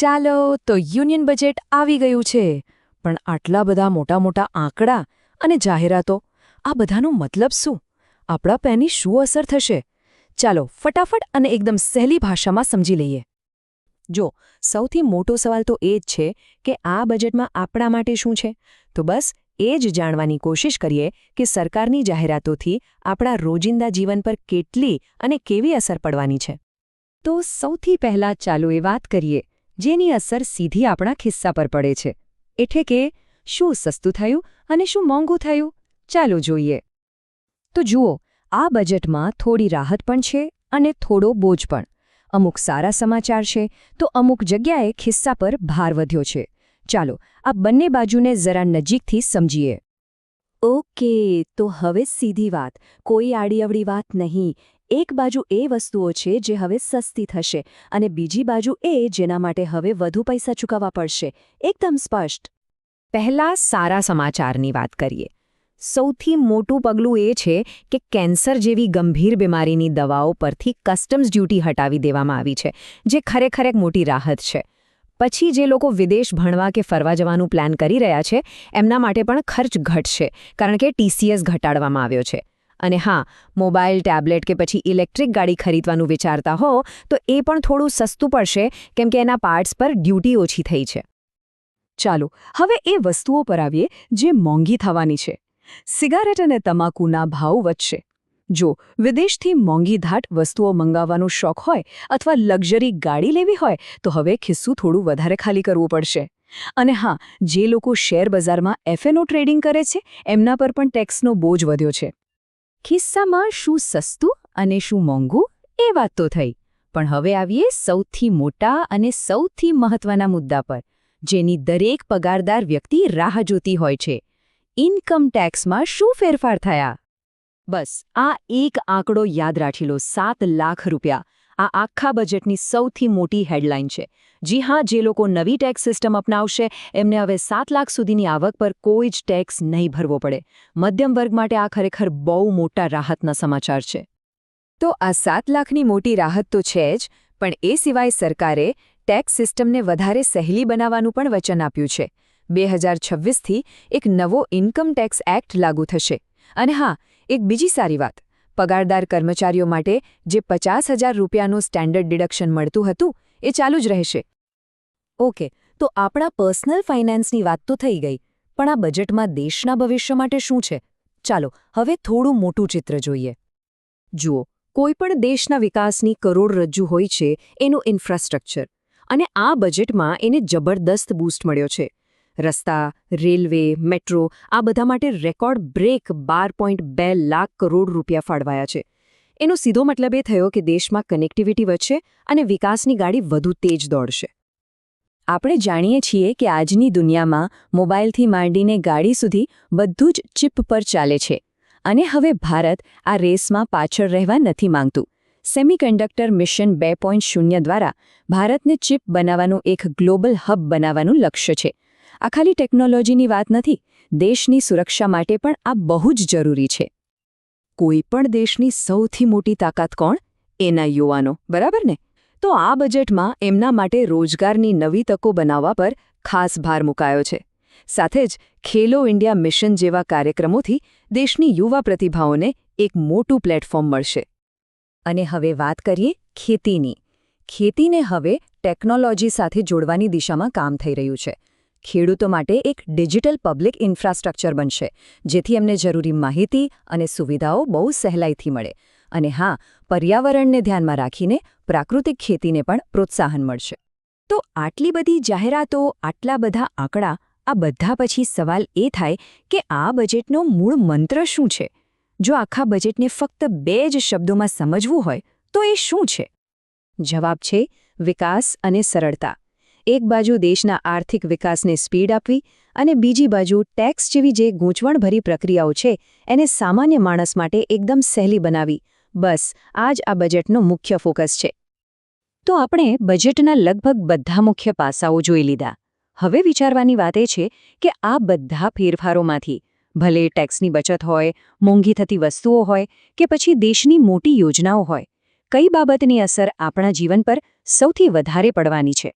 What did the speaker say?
ચાલો, તો union budget આવી ગયું છે. પણ આટલા બધા મોટા મોટા આંકડા અને જાહેરાતો, આ બધાનો મતલબ શું? આપણા પેની શું અસર થશે? ચાલો, ફટાફટ અને એકદમ સહેલી ભાષામાં સમજી લઈએ. જો, સૌથી મોટો સવાલ તો એ જ છે કે આ બજેટમાં આપણા માટે શું છે? તો બસ એ જ જાણવાની કોશિશ કરીએ કે સરકારની જાહેરાતોથી આપણા રોજિંદા જીવન પર કેટલી અને કેવી અસર પડવાની છે. તો સૌથી પહેલાં ચાલો એ વાત કરીએ જેની અસર સીધી આપણા ખિસ્સા પર પડે છે. એટલે કે, શું સસ્તું થયું અને શું મોંઘું થયું? ચાલો જોઈએ. તો જુઓ, આ બજેટમાં થોડી રાહત પણ છે અને થોડો બોજ પણ. અમુક સારા સમાચાર છે, તો અમુક જગ્યાએ ખિસ્સા પર ભાર વધ્યો છે. ચાલો, આ બંને બાજુને જરા નજીકથી સમજીએ. ઓકે, તો હવે સીધી વાત. કોઈ આડીઅવળી વાત નહીં. એક બાજુ એ વસ્તુઓ છે જે હવે સસ્તી થશે અને બીજી બાજુ એ જેના માટે હવે વધુ પૈસા ચૂકવવા પડશે. એકદમ સ્પષ્ટ. પહેલા સારા સમાચારની વાત કરીએ. સૌથી મોટું પગલું એ છે કે કેન્સર જેવી ગંભીર બીમારીની દવાઓ પરથી કસ્ટમ્સ ડ્યુટી હટાવી દેવામાં આવી છે, જે ખરેખર એક મોટી રાહત છે. પછી જે લોકો વિદેશ ભણવા કે ફરવા જવાનું પ્લાન કરી રહ્યા છે, એમના માટે પણ ખર્ચ ઘટશે, કારણ કે ટીસીએસ ઘટાડવામાં આવ્યો છે. અને હા, મોબાઈલ, ટેબ્લેટ કે પછી ઇલેક્ટ્રિક ગાડી ખરીદવાનું વિચારતા હો, તો એ પણ થોડું સસ્તું પડશે, કેમ કે એના પાર્ટ્સ પર ડ્યુટી ઓછી થઈ છે. ચાલો, હવે એ વસ્તુઓ પર આવીએ, જે મોંઘી થવાની છે. સિગારેટ અને તમાકુના ભાવ વધશે. જો વિદેશથી મોંઘી ધાટ વસ્તુઓ મંગાવવાનો શોખ હોય, અથવા લક્ઝરી ગાડી લેવી હોય, તો હવે ખિસ્સું થોડું વધારે ખાલી કરવું પડશે. અને હા, જે લોકો શેર બજારમાં એફએનઓ ટ્રેડિંગ કરે છે, એમના પર પણ ટેક્સનો બોજ વધ્યો છે. ખિસ્સામાં શું સસ્તું અને શું મોંઘું એ વાત તો થઈ. પણ હવે આવીએ સૌથી મોટા અને સૌથી મહત્વના મુદ્દા પર, જેની દરેક પગારદાર વ્યક્તિ રાહ જોતી હોય છે. ઇન્કમ ટેક્સમાં શું ફેરફાર થયા? બસ, આ એક આંકડો યાદ રાખી લો, સાત લાખ રૂપિયા. આ આખા બજેટની સૌથી મોટી હેડલાઇન છે. જી હા, જે લોકો નવી ટેક્સ સિસ્ટમ અપનાવશે, એમને હવે સાત લાખ સુધીની આવક પર કોઈ જ ટેક્સ નહીં ભરવો પડે. મધ્યમ વર્ગ માટે આ ખરેખર બહુ મોટા રાહતના સમાચાર છે. તો આ સાત લાખની મોટી રાહત તો છે જ, પણ એ સિવાય સરકારે ટેક્સ સિસ્ટમને વધારે સહેલી બનાવવાનું પણ વચન આપ્યું છે. બે હજાર છવ્વીસથી એક નવો ઇન્કમ ટેક્સ એક્ટ લાગુ થશે. અને હા, એક બીજી સારી વાત. પગારદાર કર્મચારીઓ માટે જે પચાસ હજાર રૂપિયાનું સ્ટેન્ડર્ડ ડિડક્શન મળતું હતું, એ ચાલુ જ રહેશે. ઓકે, તો આપણા પર્સનલ ફાઇનાન્સની વાત તો થઈ ગઈ, પણ આ બજેટમાં દેશના ભવિષ્ય માટે શું છે? ચાલો, હવે થોડું મોટું ચિત્ર જોઈએ. જુઓ કોઈપણ દેશના વિકાસની કરોડરજ્જુ હોય છે, એનું ઇન્ફ્રાસ્ટ્રક્ચર, અને આ બજેટમાં એને જબરદસ્ત બૂસ્ટ મળ્યો છે. રસ્તા, રેલવે, મેટ્રો, આ બધા માટે રેકોર્ડ બ્રેક બાર પોઈન્ટ બે લાખ કરોડ રૂપિયા ફાળવાયા છે. એનો સીધો મતલબ એ થયો કે દેશમાં કનેક્ટિવિટી વધશે અને વિકાસની ગાડી વધુ તેજ દોડશે. આપણે જાણીએ છીએ કે આજની દુનિયામાં મોબાઈલથી માંડીને ગાડી સુધી બધું જ ચિપ પર ચાલે છે. અને હવે ભારત આ રેસમાં પાછળ રહેવા નથી માંગતું. સેમિકન્ડક્ટર મિશન બે દ્વારા ભારતને ચિપ બનાવવાનું એક ગ્લોબલ હબ બનાવવાનું લક્ષ્ય છે. આ ખાલી ટેકનોલોજીની વાત નથી, દેશની સુરક્ષા માટે પણ આ બહુ જ જરૂરી છે. કોઈ પણ દેશની સૌથી મોટી તાકાત કોણ? એના યુવાનો, બરાબર ને? તો આ બજેટમાં એમના માટે રોજગારની નવી તકો બનાવવા પર ખાસ ભાર મુકાયો છે. સાથે જ ખેલો ઇન્ડિયા મિશન જેવા કાર્યક્રમોથી દેશની યુવા પ્રતિભાઓને એક મોટું પ્લેટફોર્મ મળશે. અને હવે વાત કરીએ ખેતીની. ખેતીને હવે ટેકનોલોજી સાથે જોડવાની દિશામાં કામ થઈ રહ્યું છે. ખેડૂતો માટે એક ડિજિટલ પબ્લિક ઇન્ફ્રાસ્ટ્રક્ચર બનશે, જેથી એમને જરૂરી માહિતી અને સુવિધાઓ બહુ સહેલાઈથી મળે. અને હા, પર્યાવરણને ધ્યાનમાં રાખીને પ્રાકૃતિક ખેતીને પણ પ્રોત્સાહન મળશે. તો આટલી બધી જાહેરાતો, આટલા બધા આંકડા, આ બધા પછી સવાલ એ થાય કે આ બજેટનો મૂળ મંત્ર શું છે? જો આખા બજેટને ફક્ત બે જ શબ્દોમાં સમજવું હોય, તો એ શું છે? જવાબ છે વિકાસ અને સરળતા. એક બાજુ દેશના આર્થિક વિકાસને સ્પીડ આપવી અને બીજી બાજુ ટેક્સ જેવી જે ગૂંચવણભરી પ્રક્રિયાઓ છે, એને સામાન્ય માણસ માટે એકદમ સહેલી બનાવી. બસ આ જ આ બજેટનો મુખ્ય ફોકસ છે. તો આપણે બજેટના લગભગ બધા મુખ્ય પાસાઓ જોઈ લીધા. હવે વિચારવાની વાત એ છે કે આ બધા ફેરફારોમાંથી, ભલે ટેક્સની બચત હોય, મોંઘી થતી વસ્તુઓ હોય, કે પછી દેશની મોટી યોજનાઓ હોય, કઈ બાબતની અસર આપણા જીવન પર સૌથી વધારે પડવાની છે?